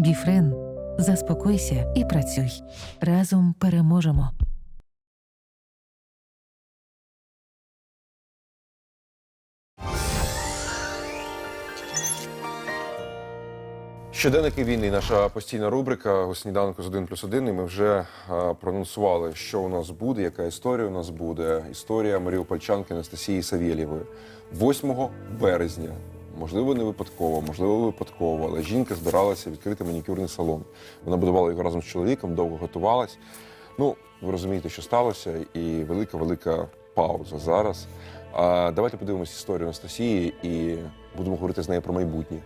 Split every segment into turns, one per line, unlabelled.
Біфрен. Заспокойся і працюй. Разом переможемо.
Щоденники війни, наша постійна рубрика у сніданку з 1 плюс 1. І ми вже проанонсували, що у нас буде, яка історія у нас буде. Історія Маріупольчанки Анастасії Савєлєвої 8 березня. Можливо, не випадково, можливо, випадково, але жінка збиралася відкрити манікюрний салон. Вона будувала його разом з чоловіком, довго готувалась. Ну, ви розумієте, що сталося, і велика, велика пауза зараз. А давайте подивимось історію Анастасії і будемо говорити з нею про майбутнє.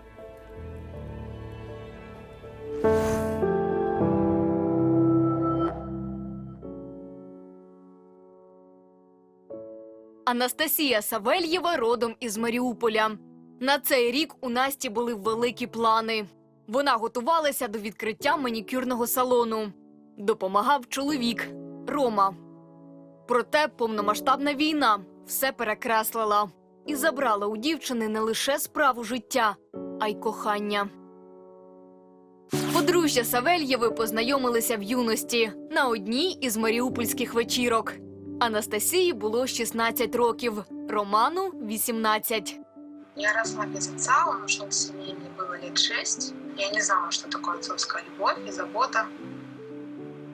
Анастасія Савельєва родом із Маріуполя. На цей рік у Насті були великі плани. Вона готувалася до відкриття манікюрного салону. Допомагав чоловік Рома. Проте повномасштабна війна все перекреслила і забрала у дівчини не лише справу життя, а й кохання. Подружжя Савельєви познайомилися в юності на одній із маріупольських вечірок. Анастасії було 16 років, Роману 18.
Я росла без отца, он ушел с семьи, мне было лет шесть. Я не знала, что такое отцовская любовь и забота.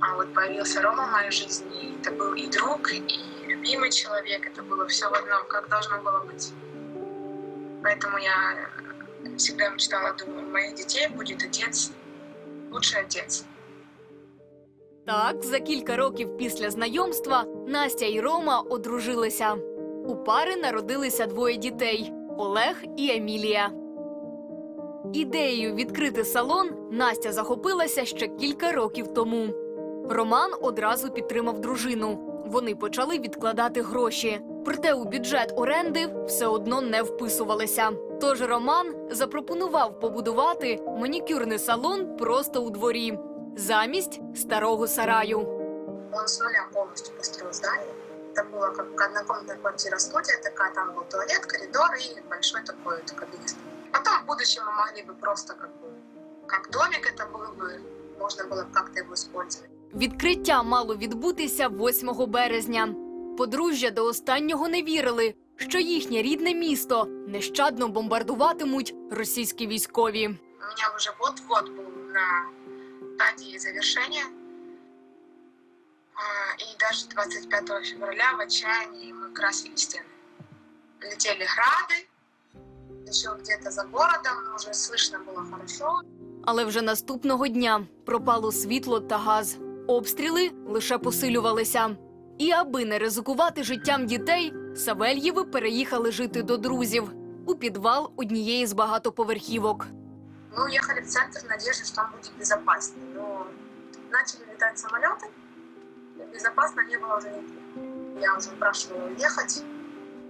А вот появился Рома в моей жизни, и это был и друг, и любимый человек, это было все в одном, как должно было быть. Поэтому я всегда мечтала, думаю, у моих детей будет отец, лучший отец.
Так, за кілька років після знайомства Настя і Рома одружилися. У пари народилися двоє дітей Олег і Емілія. Ідеєю відкрити салон Настя захопилася ще кілька років тому. Роман одразу підтримав дружину. Вони почали відкладати гроші. Проте у бюджет оренди все одно не вписувалися. Тож Роман запропонував побудувати манікюрний салон просто у дворі замість старого сараю.
Он с нуля полностью построил здание Это была как однокомнатная квартира-студия такая, там был туалет, коридор и большой такой вот кабинет. Потом в будущем мы могли бы просто как бы, как домик это был бы, можно было бы как-то его использовать.
Відкриття мало відбутися 8 березня. Подружжя до останнього не вірили, що їхнє рідне місто нещадно бомбардуватимуть російські військові.
У меня уже вот-вот был на стадии завершения. А, И даже 25 февраля в отчаянии мы красили стены. Летели грады, еще где-то за городом, но уже слышно было хорошо.
Але вже наступного дня пропало світло та газ. Обстріли лише посилювалися. І аби не ризикувати життям дітей, Савельєви переїхали жити до друзів у підвал однієї з багатоповерхівок.
Мы уехали в центр в надежде, что там будет безопаснее. Но начали летать самолеты, и безопасно не было уже. Я уже упрашивала уехать,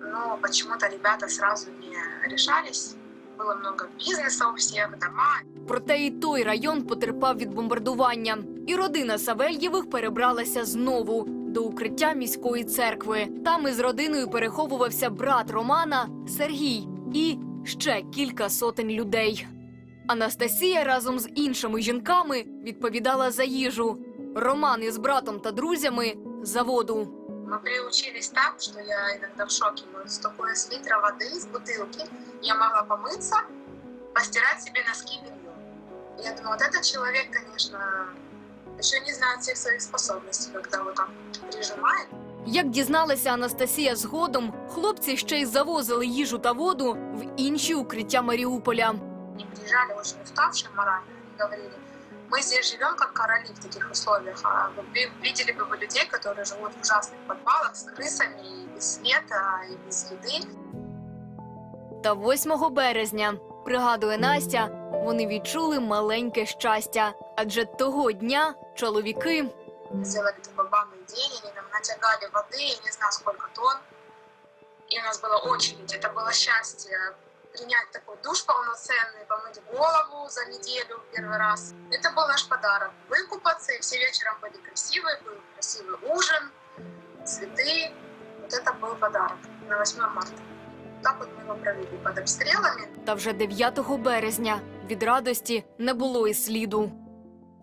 но почему-то ребята сразу не решались. Было много бизнеса у всех, дома.
Проте і той район потерпав від бомбардування, і родина Савельєвих перебралася знову до укриття міської церкви. Там із родиною переховувався брат Романа Сергій і ще кілька сотень людей. Анастасія разом з іншими жінками відповідала за їжу. Роман із братом та друзями за воду.
Мы приучились так, что я иногда в шоке. Мы столько с литра воды из бутылки. Я могла помыться, постирать себе носки и белье. Я думаю, вот этот человек, конечно, еще не знает всех своих способностей, когда вот так прижимает.
Як дізналася Анастасія згодом, хлопці ще й завозили їжу та воду в інші укриття Маріуполя.
Они приезжали очень уставшие морально и говорили, мы здесь живем как короли в таких условиях, а вы ви- видели бы вы людей, которые живут в ужасных подвалах с крысами, и без света, и без еды.
Та 8 березня, пригадує Настя, вони відчули маленьке щастя, адже того дня чоловіки
Сделали такой банный день, они нам натягали воды, я не знаю сколько тонн. И у нас была очередь, это было счастье принять такой душ полноценный, помыть голову за неделю первый раз. Это был наш подарок. Выкупаться, и все вечером были красивые, был красивый ужин, цветы. Вот это был подарок на 8 марта. Так вот мы его провели под обстрелами.
Та вже 9 березня від радості не було і сліду.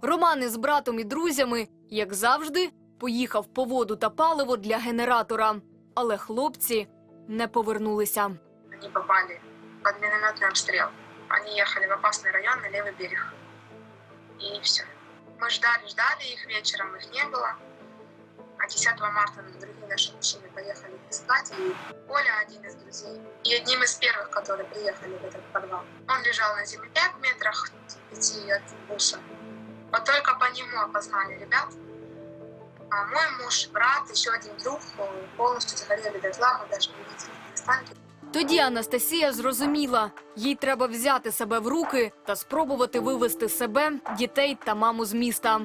Роман із братом і друзями, як завжди, поїхав по воду та паливо для генератора, але хлопці не повернулися.
Они попали под минометный обстрел. Они ехали в опасный район на левый берег. И все. Мы ждали, ждали их вечером, их не было. А 10 марта другие наши мужчины поехали искать. И Оля, один из друзей, и одним из первых, которые приехали в этот подвал. Он лежал на земле в метрах пяти от буса. Вот только по нему опознали ребят. А мой муж, брат, еще один друг полностью загорели дотла, мы даже не видели останки.
Тоді Анастасія зрозуміла, їй треба взяти себе в руки та спробувати вивести себе, дітей та маму з міста.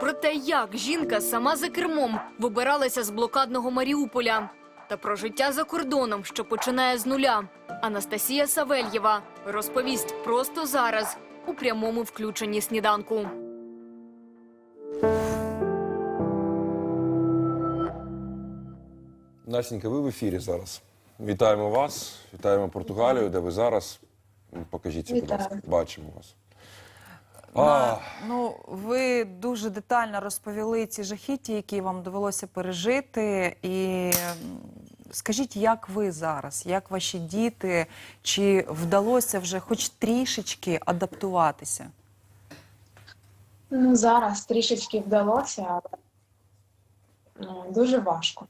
Про те, як жінка сама за кермом вибиралася з блокадного Маріуполя, та про життя за кордоном, що починає з нуля. Анастасія Савельєва розповість просто зараз у прямому включенні сніданку.
Настенька, ви в ефірі зараз. Вітаємо вас, вітаємо Португалію, де ви зараз. Покажіться, будь ласка. Бачимо вас.
На- ну, ви дуже детально розповіли ці жахіття, які вам довелося пережити. І скажіть, як ви зараз, як ваші діти, чи вдалося вже хоч трішечки адаптуватися?
Ну, зараз трішечки вдалося, але ну, дуже важко.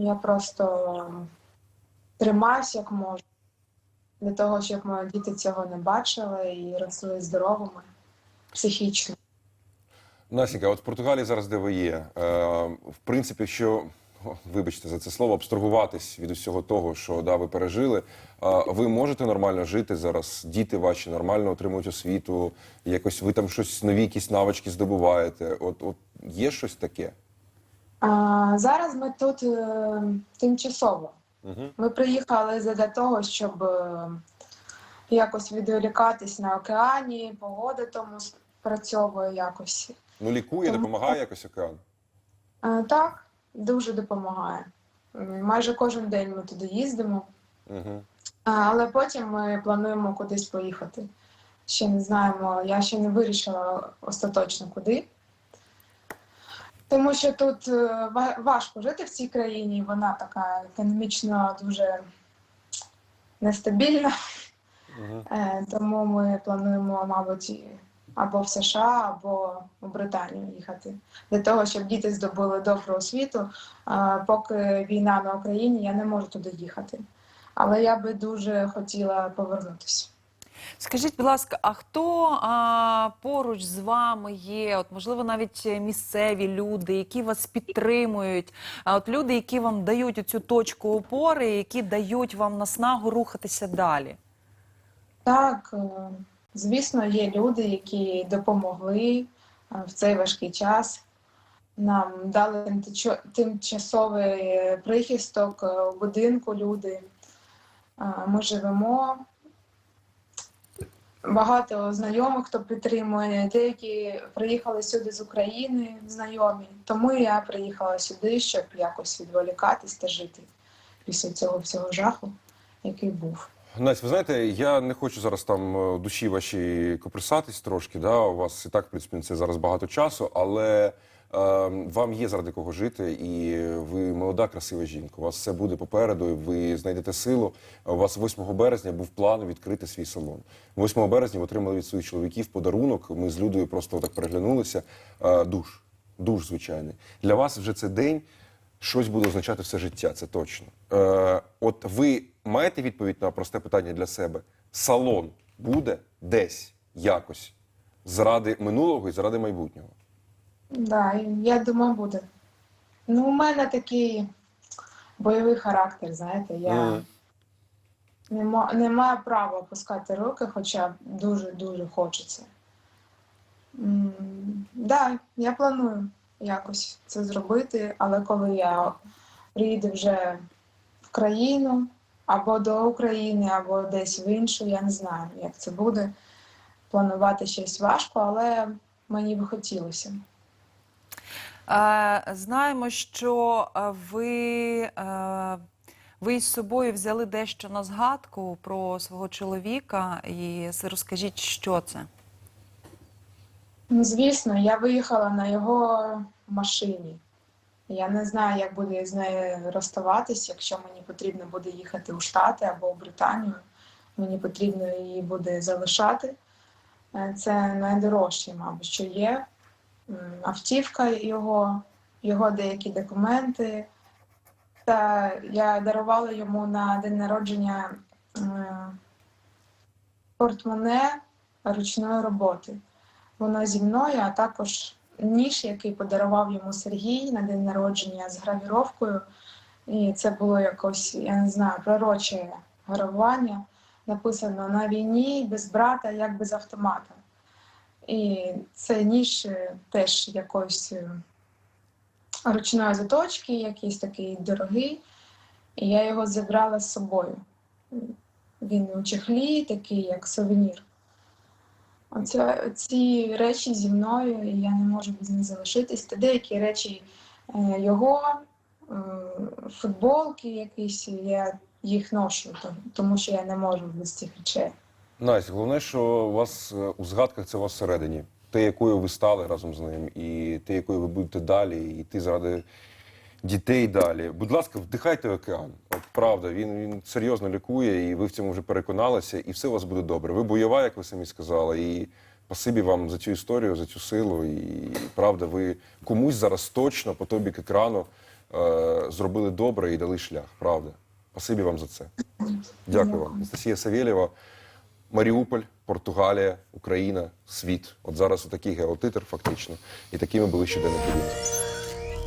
Я просто тримаюся як можу для того, щоб мої діти цього не бачили і росли здоровими психічно.
Настенька, от в Португалії зараз де ви є. Е, в принципі, що вибачте за це слово, абстрагуватись від усього того, що да, ви пережили. е, ви можете нормально жити зараз? Діти ваші нормально отримують освіту, якось ви там щось нові якісь навички здобуваєте. От, от є щось таке?
А, зараз ми тут е, тимчасово.
Угу.
Ми приїхали для того, щоб е, якось відволікатись на океані, погода тому спрацьовує якось.
Ну, лікує,
Тому-
допомагає якось океан.
Е, Так, дуже допомагає. М, Майже кожен день ми туди їздимо,
Угу.
А, але потім ми плануємо кудись поїхати. Ще не знаємо, я ще не вирішила остаточно куди. Тому що тут е, важко жити в цій країні, вона така економічно дуже нестабільна.
Угу.
Е, Тому ми плануємо, мабуть, або в США, або в Британію їхати для того, щоб діти здобули добру освіту. Поки війна на Україні, я не можу туди їхати. Але я би дуже хотіла повернутися.
Скажіть, будь ласка, а хто а, поруч з вами є? От, можливо, навіть місцеві люди, які вас підтримують, а от люди, які вам дають цю точку опори, які дають вам наснагу рухатися далі.
Так, е, звісно, є люди, які допомогли е, в цей важкий час. Нам дали тимчасовий прихисток е, у будинку люди. Ми живемо. Багато знайомих, хто підтримує, деякі приїхали сюди з України, знайомі. Тому я приїхала сюди, щоб якось відволікатись та жити після цього всього жаху, який був.
Настя, ви знаєте, я не хочу зараз там е, душі ваші коприсатись трошки. Да? У вас і так, в принципі, це зараз багато часу, але вам є заради кого жити, і ви молода, красива жінка. У вас все буде попереду, ви знайдете силу. У вас 8 березня був план відкрити свій салон. 8 березня ви отримали від своїх чоловіків подарунок. Ми з Людою просто так переглянулися. Е, душ, душ, звичайний. Для вас вже це день щось буде означати все життя, це точно. Е, от ви маєте відповідь на просте питання для себе: салон буде десь якось заради минулого і заради майбутнього.
Да, я думаю, буде. Ну, у мене такий бойовий характер, знаєте, я
Мгм.
не, ма- не маю права опускати руки, хоча дуже-дуже хочеться. М, Да, я планую якось це зробити, але коли я приїду вже в країну, або до України, або десь в іншу, я не знаю, як це буде. Планувати щось важко, але мені би хотілося.
Е, знаємо, що е, ви е, ви із собою взяли дещо на згадку про свого чоловіка. І розкажіть, що це?
Ну, звісно, я виїхала на його машині. Я не знаю, як буде з нею розставатись, якщо мені потрібно буде їхати у Штати або в Британію. Мені потрібно її буде залишати. Це найдорожче, мабуть, що є. Автівка його, його деякі документи. Та я дарувала йому на день народження портмоне ручної роботи. Воно зі мною, а також ніж, який подарував йому Сергій на день народження з гравіровкою. І це було якось, я не знаю, пророче гравування. Написано на війні без брата, як без автомата. І цей ніж теж якоїсь е, ручної заточки, якийсь такий дорогий. І я його забрала з собою. Він у чехлі, такий, як сувенір. Оце, ці речі зі мною, і я не можу без них залишитись. Та деякі речі е, його, е, футболки якісь, я їх ношу, тому що я не можу без цих речей.
Настя, головне, що у вас е, у згадках це у вас всередині. Те, якою ви стали разом з ним, і те, якою ви будете далі, і йти заради дітей далі. Будь ласка, вдихайте океан. От правда, він, він серйозно лікує, і ви в цьому вже переконалися, і все у вас буде добре. Ви бойова, як ви самі сказали, і спасибі вам за цю історію, за цю силу. І правда, ви комусь зараз точно по тобі к екрану е, зробили добре і дали шлях. Правда. Спасибі вам за це. Дякую вам. Анастасія Савєлєва. Маріуполь, Португалія, Україна, світ. От зараз отакий геотитр, фактично, і такими були щоденники війни.